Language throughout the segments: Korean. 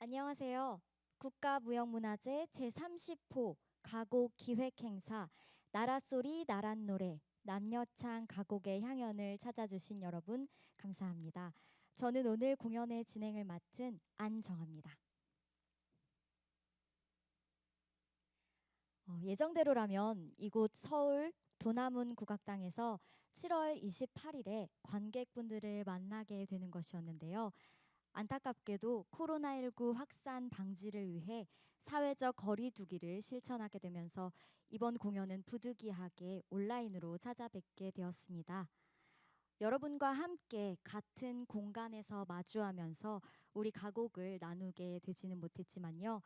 안녕하세요. 국가무형문화재 제30호 가곡 기획행사 나라소리 나란노래 남녀창 가곡의 향연을 찾아주신 여러분 감사합니다. 저는 오늘 공연의 진행을 맡은 안정합니다. 어, 예정대로라면 이곳 서울 도남문 국악당에서 7월 28일에 관객분들을 만나게 되는 것이었는데요. 안타깝게도 코로나19 확산 방지를 위해 사회적 거리두기를 실천하게 되면서 이번 공연은 부득이하게 온라인으로 찾아뵙게 되었습니다. 여러분과 함께 같은 공간에서 마주하면서 우리 가곡을 나누게 되지는 못했지만요.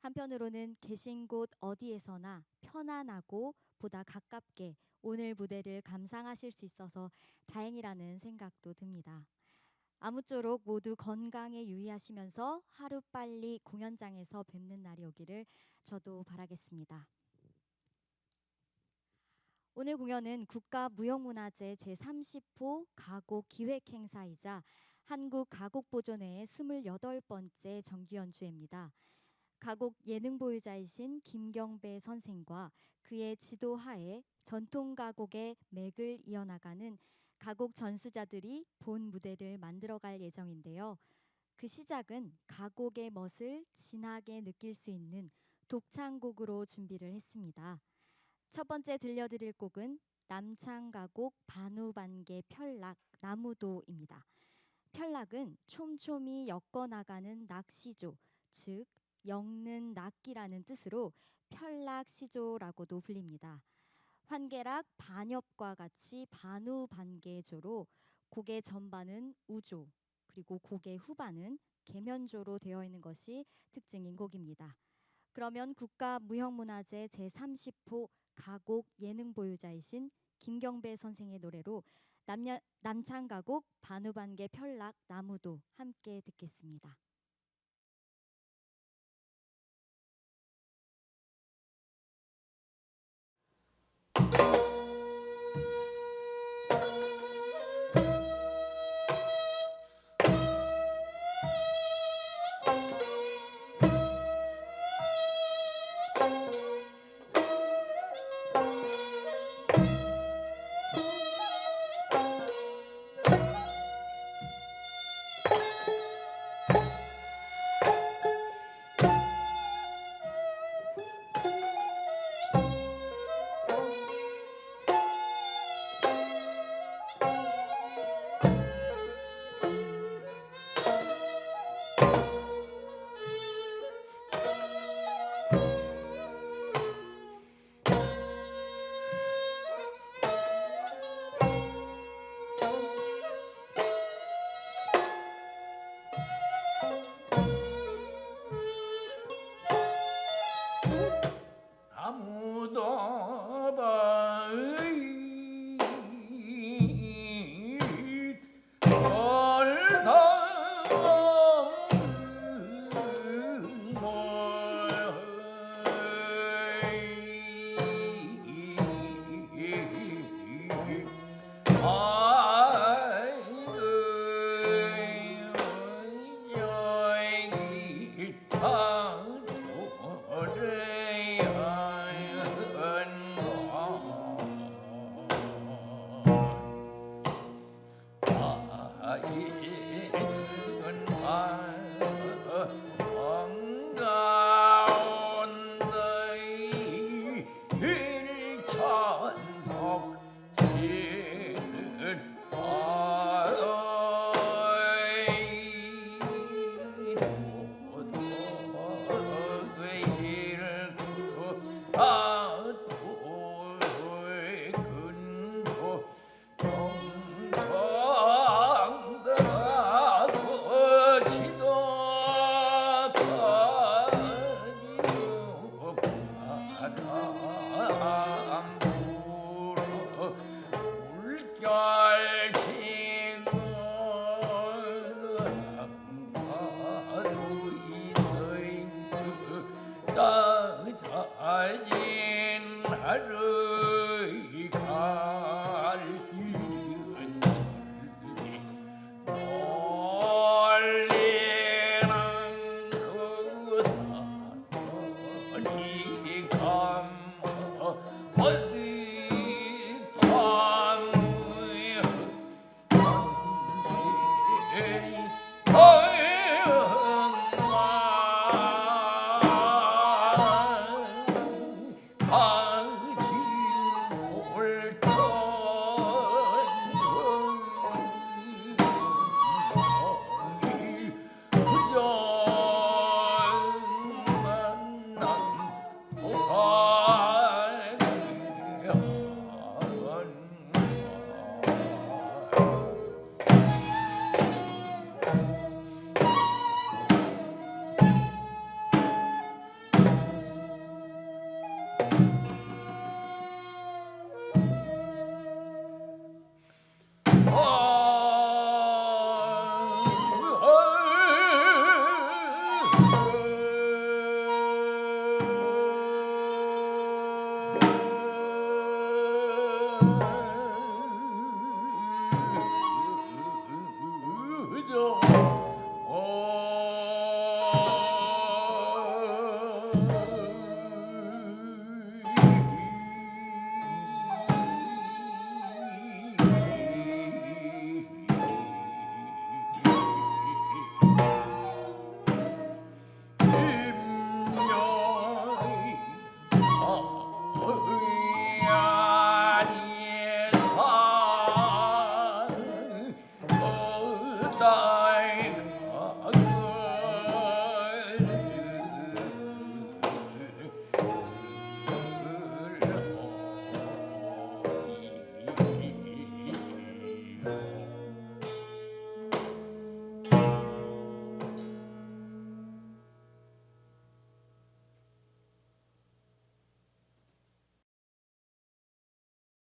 한편으로는 계신 곳 어디에서나 편안하고 보다 가깝게 오늘 무대를 감상하실 수 있어서 다행이라는 생각도 듭니다. 아무쪼록 모두 건강에 유의하시면서 하루빨리 공연장에서 뵙는 날이 오기를 저도 바라겠습니다. 오늘 공연은 국가무형문화재 제30호 가곡 기획행사이자 한국가곡보존회의 28번째 정기연주회입니다. 가곡 예능 보유자이신 김경배 선생과 그의 지도하에 전통 가곡의 맥을 이어나가는 가곡 전수자들이 본 무대를 만들어갈 예정인데요. 그 시작은 가곡의 멋을 진하게 느낄 수 있는 독창곡으로 준비를 했습니다. 첫 번째 들려드릴 곡은 남창가곡 반우반개 편락 나무도입니다. 편락은 촘촘히 엮어 나가는 낚시조, 즉 엮는 낚기라는 뜻으로 편락시조라고도 불립니다. 환계락 반엽과 같이 반우반개조로 곡의 전반은 우조 그리고 곡의 후반은 계면조로 되어 있는 것이 특징인 곡입니다. 그러면 국가무형문화재 제30호 가곡 예능 보유자이신 김경배 선생의 노래로 남녀, 남창가곡 반우반개 편락 나무도 함께 듣겠습니다. 일천석 하루이